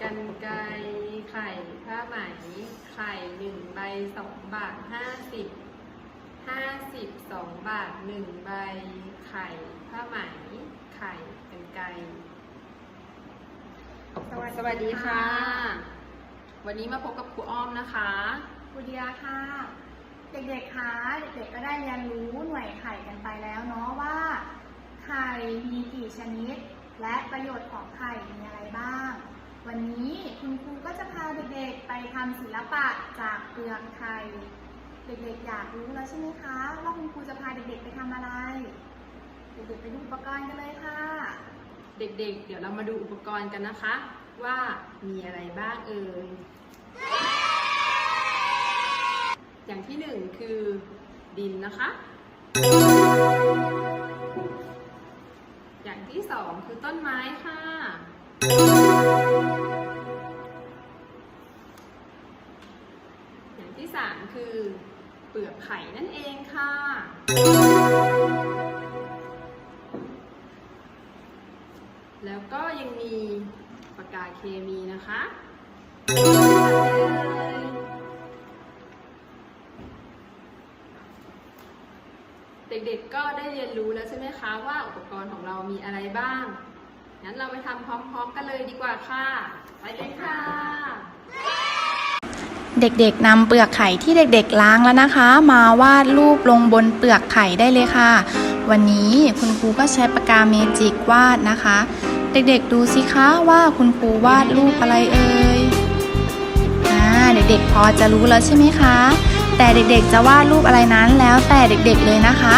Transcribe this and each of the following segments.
กันไกรไข่ผ้าไหม ไข่หนึ่งใบสองบาทห้าสิบห้าสิบสองบาทหนึ่งใบ ไข่ผ้าไหม ไข่กันไกรสวัสดีค่ะ วันนี้มาพบกับครูอ้อมนะคะคุณเดียค่ะ เด็กๆคะเด็กๆก็ได้เรียนรู้หน่วยไข่กันไปแล้วเนาะว่า ไข่มีกี่ชนิด และประโยชน์ของไข่มีอะไรบ้าง วันนี้คุณครูก็จะพาเด็กๆไปทำศิลปะจากเปลือกไข่เด็กๆอยากรู้แล้วใช่ไหมคะ ว่าคุณครูจะพาเด็กๆไปทำอะไร เด็กๆไปดูอุปกรณ์กันเลยค่ะ เด็กๆ เดี๋ยวเรามาดูอุปกรณ์กันนะคะ ว่ามีอะไรบ้างเอ่ย อย่างที่หนึ่งคือดินนะคะ อย่างที่สองคือต้นไม้ค่ะ ไข่นั่นเองค่ะ แล้วก็ยังมีปากกาเคมีนะคะเด็กๆ ก็ได้เรียนรู้แล้วใช่ไหมคะว่าอุปกรณ์ของเรามีอะไรบ้าง งั้นเราไปทำพร้อมๆ กันเลยดีกว่าค่ะ ไปเลยค่ะ เด็กๆนำเปลือกไข่ที่เด็กๆล้างแล้วนะคะ มาวาดรูปลงบนเปลือกไข่ได้เลยค่ะ วันนี้คุณครูก็ใช้ปากกาเมจิกวาดนะคะ เด็กๆดูสิคะว่าคุณครูวาดรูปอะไรเอ่ยอ่าเด็กๆพอจะรู้แล้วใช่ไหมคะ แต่เด็กๆจะวาดรูปอะไรนั้นแล้วแต่เด็กๆเลยนะคะ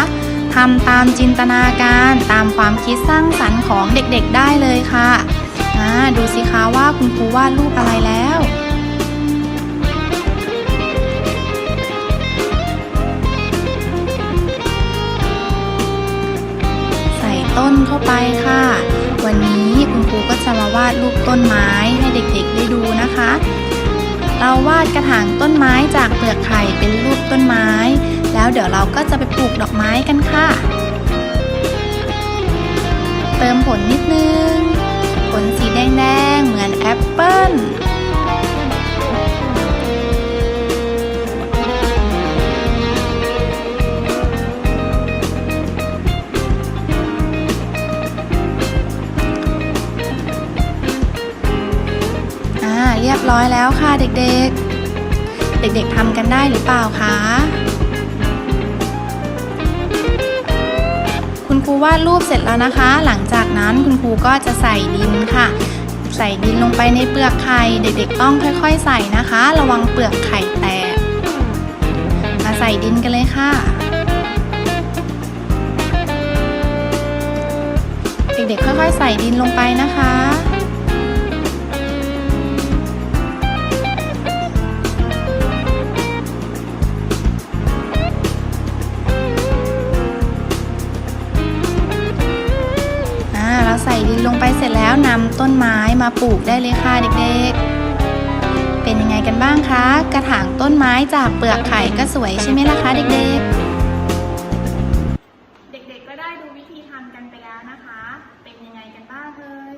ทำตามจินตนาการตามความคิดสร้างสรรค์ของเด็กๆได้เลยค่ะอ่าดูสิคะว่าคุณครูวาดรูปอะไรแล้ว ต้นเข้าไปค่ะ วันนี้คุณครูก็จะมาวาดรูปต้นไม้ให้เด็กๆได้ดูนะคะ เราวาดกระถางต้นไม้จากเปลือกไข่เป็นรูปต้นไม้ แล้วเดี๋ยวเราก็จะไปปลูกดอกไม้กันค่ะ เติมผลนิดนึง ผลสีแดงๆเหมือนแอปเปิ้ล รียบร้อยแล้วค่ะเด็กๆ เด็กๆทำกันได้หรือเปล่าคะคุณครูวาดรูปเสร็จแล้วนะคะ หลังจากนั้นคุณครูก็จะใส่ดินค่ะ ใส่ดินลงไปในเปลือกไข่ เด็กๆต้องค่อยๆ ใส่นะคะ ระวังเปลือกไข่แตก มาใส่ดินกันเลยค่ะ เด็กๆค่อยๆ ใส่ดินลงไปนะคะ ดินลงไปเสร็จแล้วนำต้นไม้มาปลูกได้เลยค่ะเด็กๆ เป็นยังไงกันบ้างคะ กระถางต้นไม้จากเปลือกไข่ก็สวยใช่ไหมล่ะคะเด็กเด็กๆก็ได้ดูวิธีทำกันไปแล้วนะคะเป็นยังไงกันบ้างเอ่ย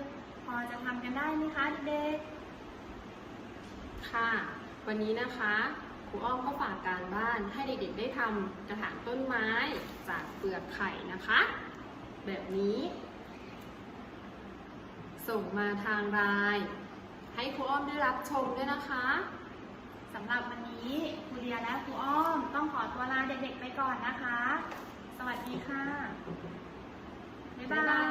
พอจะทำกันได้ไหมคะเด็กๆค่ะวันนี้นะคะครูอ้อมก็ฝากการบ้านให้เด็กๆได้ทำกระถางต้นไม้จากเปลือกไข่นะคะ แบบนี้ ส่งมาทางไลน์ให้ครูอ้อมได้รับชมด้วยนะคะสำหรับวันนี้ครูเดียและครูอ้อมต้องขอตัวลาเด็กๆไปก่อนนะคะ สวัสดีค่ะ บ๊ายบาย